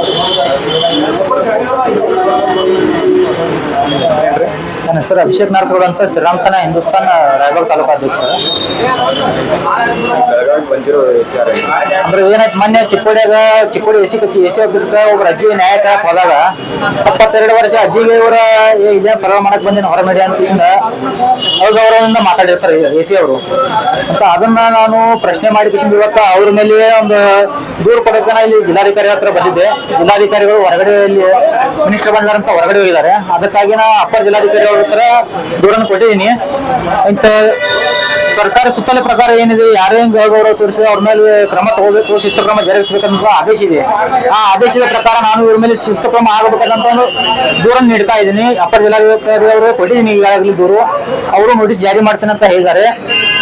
残る時間はないよ。ನನ್ನ ಹೆಸರು ಅಭಿಷೇಕ್ ನಾರಸಗೌಡ ಅಂತ ಶ್ರೀರಾಮ್ಸನ ಹಿಂದೂಸ್ತಾನ್ ರಾಯಬಾಗ್ ತಾಲೂಕು ಅಧ್ಯಕ್ಷ ಅಂದ್ರೆ ಏನಾಯ್ತು ಮೊನ್ನೆ ಚಿಕ್ಕೋಡಿಯಾಗ ಚಿಕ್ಕೋಡಿ ಎಸಿ ಎಸಿ ಆಫೀಸ್ಗ ಒಬ್ರು ಅಜ್ಜಿ ನ್ಯಾಯಕ ಹೋದಾಗ ಇಪ್ಪತ್ತೆರಡು ವರ್ಷ ಅಜ್ಜಿಗೆ ಇವರ ಇದೇ ಪರವ ಮಾಡಕ್ ಬಂದಿನ ಹೊರ ಮೀಡಿಯಾ ಅಂತ ಅವರಿಂದ ಮಾತಾಡಿರ್ತಾರೆ ಎ ಸಿ ಅವರು. ಅಂತ ಅದನ್ನ ನಾನು ಪ್ರಶ್ನೆ ಮಾಡಿ ಕಿಶನ್ ಇವತ್ತ ಅವ್ರ ಮೇಲೆ ಒಂದು ದೂರು ಕೊಡೋಕೆ ಇಲ್ಲಿ ಜಿಲ್ಲಾಧಿಕಾರಿ ಹತ್ರ ಬಂದಿದ್ದೆ. ಜಿಲ್ಲಾಧಿಕಾರಿಗಳು ಹೊರಗಡೆ ಇಲ್ಲಿ ಮಿನಿಸ್ಟರ್ ಬಂದಾರಂತ ಹೊರಗಡೆ ಹೋಗಿದ್ದಾರೆ. ಅದಕ್ಕಾಗಿ ನಾ ಅಪ್ಪರ್ ಜಿಲ್ಲಾಧಿಕಾರಿ ಹತ್ರ ದೂರನ್ನು ಕೊಟ್ಟಿದ್ದೀನಿ. ಅಂತ ಸರ್ಕಾರ ಸುತ್ತಲ ಪ್ರಕಾರ ಏನಿದೆ, ಯಾರೇ ಗೌರವ ತೋರಿಸಿದ್ರೆ ಅವ್ರ ಮೇಲೆ ಕ್ರಮ ತಗೋಬೇಕು, ಶಿಸ್ತು ಕ್ರಮ ಜರುಗಿಸಬೇಕಂತ ಆದೇಶ ಇದೆ. ಆ ಆದೇಶದ ಪ್ರಕಾರ ನಾನು ಇವ್ರ ಮೇಲೆ ಶಿಸ್ತು ಕ್ರಮ ಆಗಬೇಕಂತ ಒಂದು ದೂರನ್ನು ನೀಡ್ತಾ ಇದ್ದೀನಿ. ಅಪರ ಜಿಲ್ಲಾಧಿಕಾರಿ ಅವರು ಕೊಟ್ಟಿದ್ದೀನಿ, ಈಗಾಗಲೇ ದೂರು. ಅವರು ನೋಟಿಸ್ ಜಾರಿ ಮಾಡ್ತೀನಿ ಅಂತ ಹೇಳಿದ್ದಾರೆ.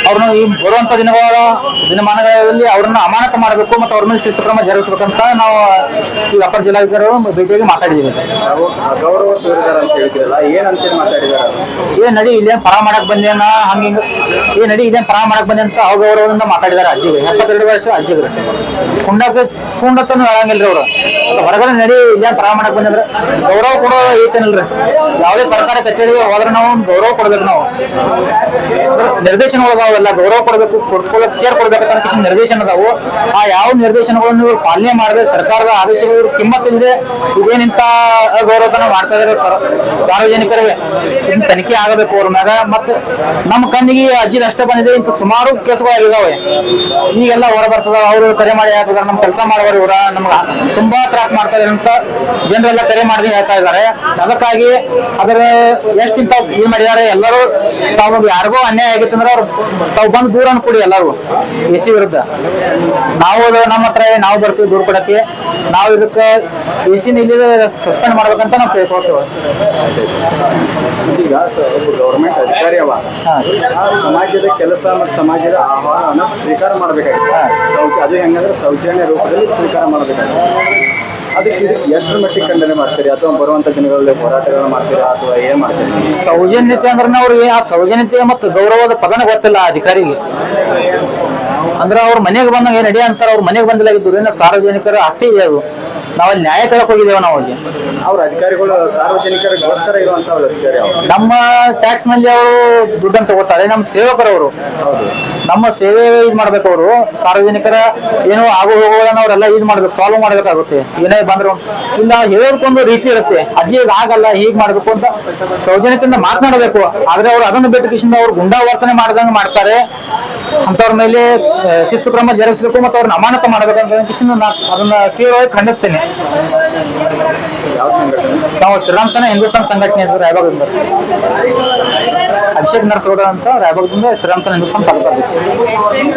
ಅವ್ರನ್ನ ಈ ಬರುವಂತ ದಿನಗಳ ದಿನಮಾನಗಳಲ್ಲಿ ಅವ್ರನ್ನ ಅಮಾನತು ಮಾಡಬೇಕು ಮತ್ತು ಅವ್ರ ಮೇಲೆ ಶಿಸ್ತು ಕ್ರಮ ಜರುಗಿಸಬೇಕಂತ ನಾವು ಈ ಅಪ್ಪರ್ ಜಿಲ್ಲಾಧಿಕಾರಿಗಳು ಭೇಟಿಯಾಗಿ ಮಾತಾಡಿದ್ದೀವಿ. ತೋರಿದಾರ ಅಂತ ಹೇಳ್ತಿರಲ್ಲ ಏನಂತೇಳಿ ಮಾತಾಡಿದಾರ ಏನ್ ನಡಿ, ಇಲ್ಲೇನ್ ಪರ ಮಾಡಕ್ ಬಂದೇನ ಹಂಗ ಹಿಂಗ. ಏನ್ ನಡಿ ಇದೇನ್ ಪರ ಮಾಡಕ್ ಬಂದೆ ಅಂತ ಅವ್ರವ್ರಿಂದ ಮಾತಾಡಿದಾರೆ ಅಜ್ಜಿಗೆ. ಎಪ್ಪತ್ತೆರಡು ವರ್ಷ ಅಜ್ಜಿಗೆ. ಕುಂಡಕ್ಕೆ ಕುಂಡತ್ತನ್ನು ಹೇಳಂಗಿಲ್ರಿ ಅವ್ರು. ಹೊರಗಡೆ ನಡಿ, ಇಲ್ಲೇನ್ ಪರ ಮಾಡಕ್ ಬಂದ್ರೆ ಗೌರವ ಕೊಡೋ ಐತೇನಲ್ರಿ? ಯಾವುದೇ ಸರ್ಕಾರ ಕಚೇರಿಗೆ ಹೋದ್ರೆ ನಾವು ಗೌರವ ಕೊಡ್ಬೇಕು ನಾವು. ನಿರ್ದೇಶನ ಅವೆಲ್ಲ ಗೌರವ ಕೊಡ್ಬೇಕು ಕೊಡ್ಕೊಳ್ಳೋಕೆ ಕೇರ್ ಕೊಡ್ಬೇಕಂತ ನಿರ್ದೇಶನ ಅದಾವು. ಆ ಯಾವ ನಿರ್ದೇಶನಗಳನ್ನು ಇವ್ರು ಪಾಲನೆ ಮಾಡದೆ, ಸರ್ಕಾರದ ಆದೇಶಗಳು ಇವ್ರು ಕಿಮ್ಮತ್ತಿಲ್ಲದೆ ಇದೇನಿಂತ ಗೌರವತನ ಮಾಡ್ತಾ ಇದಾರೆ ಸಾರ್ವಜನಿಕರಿಗೆ? ತನಿಖೆ ಆಗಬೇಕು ಅವ್ರ ಮ್ಯಾಗ. ಮತ್ತೆ ನಮ್ಮ ಕಣ್ಣಿಗೆ ಅಜ್ಜಿ ನಷ್ಟ ಬಂದಿದೆ. ಇಂತ ಸುಮಾರು ಕೇಸುಗಳಾಗಿದಾವೆ. ಈಗೆಲ್ಲ ಹೊರ ಬರ್ತದ ಅವರು ಕರೆ ಮಾಡಿ ಹಾಕಿದಾರೆ. ನಮ್ ಕೆಲಸ ಮಾಡೋರು ಇವ್ರ. ನಮ್ಗೆ ತುಂಬಾ ತ್ರಾಸ ಮಾಡ್ತಾ ಇದಾರೆ ಅಂತ ಜನರೆಲ್ಲ ಕರೆ ಮಾಡಿ ಹೇಳ್ತಾ ಇದ್ದಾರೆ. ಅದಕ್ಕಾಗಿ ಅದರ ಎಷ್ಟಿಂತ ಇದು ಮಾಡಿದಾರೆ ಎಲ್ಲರೂ ತಾವು ಯಾರಿಗೂ ಅನ್ಯಾಯ ಆಗಿತ್ತು ಅಂದ್ರೆ ಅವ್ರು ತಾವು ಬಂದು ದೂರ ಕೊಡಿ ಎಲ್ಲರೂ ಎ ಸಿ ವಿರುದ್ಧ. ನಾವು ನಮ್ಮ ಹತ್ರ ನಾವು ಬರ್ತೀವಿ, ದೂರ ಕೊಡಕ್ಕೆ. ನಾವು ಇದಕ್ಕೆ ಎ ಸಿ ಇಲ್ಲಿ ಸಸ್ಪೆಂಡ್ ಮಾಡ್ಬೇಕಂತ ನಾವು ಕೇಳ್ಕೊಳ್ತೇವೆ. ಒಬ್ಬ ಗೌರ್ಮೆಂಟ್ ಅಧಿಕಾರಿ ಅವ. ಆ ಸಮಾಜದ ಕೆಲಸ ಮತ್ತು ಸಮಾಜದ ಆಹ್ವಾನವನ್ನು ಸ್ವೀಕಾರ ಮಾಡಬೇಕಾಗಿದೆ ಶೌಚ ಅದು ಹೆಂಗಂದ್ರೆ ಶೌಚಾಲಯ ರೂಪದಲ್ಲಿ ಸ್ವೀಕಾರ ಮಾಡಬೇಕಾಗಿದೆ ಅದಕ್ಕೆ ಎಷ್ಟರ ಮಟ್ಟಿಗೆ ಖಂಡನೆ ಮಾಡ್ತೀರಿ? ಅಥವಾ ಬರುವಂತ ದಿನಗಳಲ್ಲಿ ಹೋರಾಟಗಳನ್ನ ಮಾಡ್ತೀರಾ? ಅಥವಾ ಏನ್ ಮಾಡ್ತೀರಿ? ಸೌಜನ್ಯತೆ ಅಂದ್ರೆ ಅವ್ರಿಗೆ ಆ ಸೌಜನ್ಯತೆ ಮತ್ತು ಗೌರವದ ಪದನ ಗೊತ್ತಿಲ್ಲ ಆ ಅಧಿಕಾರಿಗೆ. ಅಂದ್ರೆ ಅವ್ರ ಮನೆಗೆ ಬಂದಾಗ ಏನ್ ನಡಿ ಅಂತಾರ ಅವ್ರ ಮನೆಗೆ ಬಂದಿಲ್ಲ ದುರಿನ ಸಾರ್ವಜನಿಕರ ಆಸ್ತಿ ಇದೆ ಅದು. ನಾವಲ್ಲಿ ನ್ಯಾಯ ಕೇಳಕ್ ಹೋಗಿದ್ದೇವೆ ನಾವು ಅಲ್ಲಿ. ಅವ್ರ ಅಧಿಕಾರಿಗಳು ಸಾರ್ವಜನಿಕರಿಗೋಸ್ಕರ ಇರುವಂತ ಅಧಿಕಾರಿ ನಮ್ಮ ಟ್ಯಾಕ್ಸ್ನಲ್ಲಿ ಅವರು ದುಡ್ಡನ್ನು ತಗೋತಾರೆ ನಮ್ಮ ಸೇವಕರು ಅವರು. ನಮ್ಮ ಸೇವೆ ಇದ್ ಮಾಡ್ಬೇಕು ಅವರು. ಸಾರ್ವಜನಿಕರ ಏನೋ ಆಗು ಹೋಗೋದನ್ನ ಅವರೆಲ್ಲ ಇದ್ ಮಾಡ್ಬೇಕು ಸಾಲ್ವ್ ಮಾಡ್ಬೇಕಾಗುತ್ತೆ. ಏನೇ ಬಂದ್ರು. ಇಲ್ಲ ಹೇಳೋದಕ್ಕೊಂದು ರೀತಿ ಇರುತ್ತೆ. ಅಜ್ಜಿ ಆಗಲ್ಲ ಹೀಗ್ ಮಾಡ್ಬೇಕು ಅಂತ ಸೌಜನ್ಯತೆಯಿಂದ ಮಾತನಾಡಬೇಕು. ಆದ್ರೆ ಅವ್ರು ಅದನ್ನು ಬಿಟ್ಟು ಕಿಶಿಂದ ಅವ್ರು ಗುಂಡಾ ವರ್ತನೆ ಮಾಡ್ದಂಗೆ ಮಾಡ್ತಾರೆ. ಅಂತವ್ರ ಮೇಲೆ ಶಿಸ್ತು ಕ್ರಮ ಜರುಗಿಸಬೇಕು ಮತ್ತು ಅವ್ರನ್ನ ಅಮಾನತ ಮಾಡಬೇಕಂತ ಅದನ್ನ ತೀವ್ರವಾಗಿ ಖಂಡಿಸ್ತೇನೆ. ನಾವು ಶ್ರೀರಾಮ್ಸನ ಹಿಂದೂಸ್ತಾನ್ ಸಂಘಟನೆ ರಾಯಬಾಗದಿಂದ. ಅಭಿಷೇಕ್ ನರಸಗೌಡ ಅಂತ ರಾಯಬಾಗದಿಂದ ಶ್ರೀರಾಮ್ಸನ ಹಿಂದೂಸ್ತಾನ್ ತಾಲೂಕು